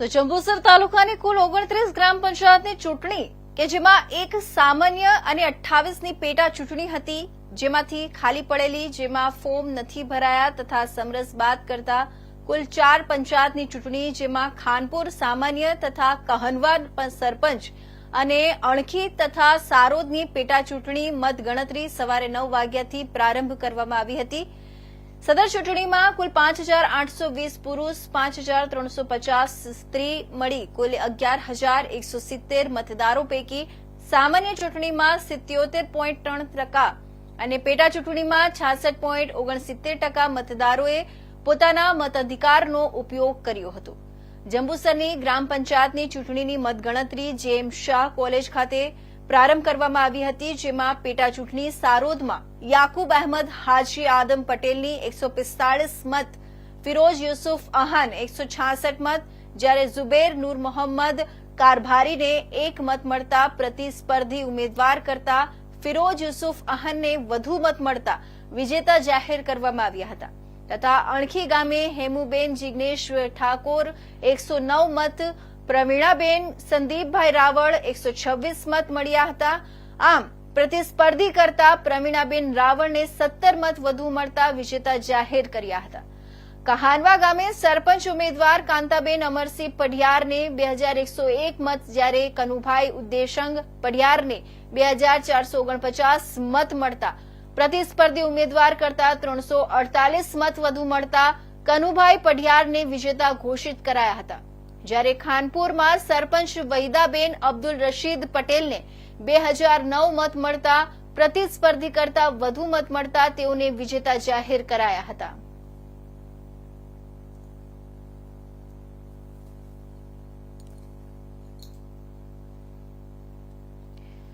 તો જંબુસર તાલુકાની કુલ ઓગણત્રીસ ગ્રામ પંચાયતની ચૂંટણી, કે જેમાં એક સામાન્ય અને અઠ્ઠાવીસની પેટા ચૂંટણી હતી, જેમાંથી ખાલી પડેલી, જેમાં ફોર્મ નથી ભરાયા તથા સમરસ બાદ કરતા કુલ ચાર પંચાયતની ચૂંટણી, જેમાં ખાનપુર સામાન્ય તથા કહનવાદ સરપંચ અને અણખી તથા સારોદની પેટા ચૂંટણી મતગણતરી સવારે નવ વાગ્યાથી પ્રારંભ કરવામાં આવી હતી સદર ચૂંટણીમાં કુલ પાંચ હજાર આઠસો વીસ પુરુષ, પાંચ હજાર ત્રણસો પચાસ સ્ત્રી મળી. કુલ અગિયાર હજાર એકસો સિત્તેર મતદારો પૈકી સામાન્ય ચૂંટણીમાં સિત્યોતેર પોઈન્ટ ત્રણ ટકા અને પેટા ચૂંટણીમાં છાસઠ પોઈન્ટ ઓગણસિત્તેર ટકા મતદારોએ પોતાના મતાધિકારનો ઉપયોગ કર્યો હતો. જંબુસરની ગ્રામ પંચાયતની ચૂંટણીની મતગણતરી જેમ શાહ કોલેજ ખાતે પ્રારંભ કરવામાં આવી હતી, જેમાં પેટા ચૂંટણી સારોદમાં યાકુબ અહેમદ, હાજી આદમ પટેલની એકસો મત ફિરોજ યુસુફ અહાન એકસો મત, જ્યારે ઝુબેર નૂર મોહમ્મદ કારભારીને એક મત મળતા પ્રતિસ્પર્ધી ઉમેદવાર કરતા ફિરોજ યુસુફ અહાનને વધુ મત મળતા વિજેતા જાહેર કરવામાં આવ્યા હતા. તથા અણખી ગામે હેમુબેન જિજ્ઞેશ ઠાકોર એકસો મત પ્રવીણાબેન, સંદીપભાઈ રાવળ એકસો છવ્વીસ મત મળ્યા હતા. આમ, પ્રતિસ્પર્ધી કરતા પ્રવીણાબેન રાવળને સત્તર મત વધુ મળતા વિજેતા જાહેર કર્યા હતા. કહાનવા ગામે સરપંચ ઉમેદવાર કાંતાબેન અમરસિંહ પઢિયારને બે હજાર એકસો એક મત જ્યારે કનુભાઈ ઉદ્દેશંગ પઢિયારને બે હજાર ચારસો ઓગણપચાસ મત મળતા. પ્રતિસ્પર્ધી ઉમેદવાર કરતા ત્રણસો અડતાલીસ મત વધુ મળતા કનુભાઈ પઢિયારને વિજેતા ઘોષિત કરાયા હતા. જ્યારે ખાનપુરમાં સરપંચ વહીદાબેન અબ્દુલ રશીદ પટેલને બે હજાર નવ મત મળતા, પ્રતિસ્પર્ધી કરતા વધુ મત મળતા તેઓને વિજેતા જાહેર કરાયા હતા.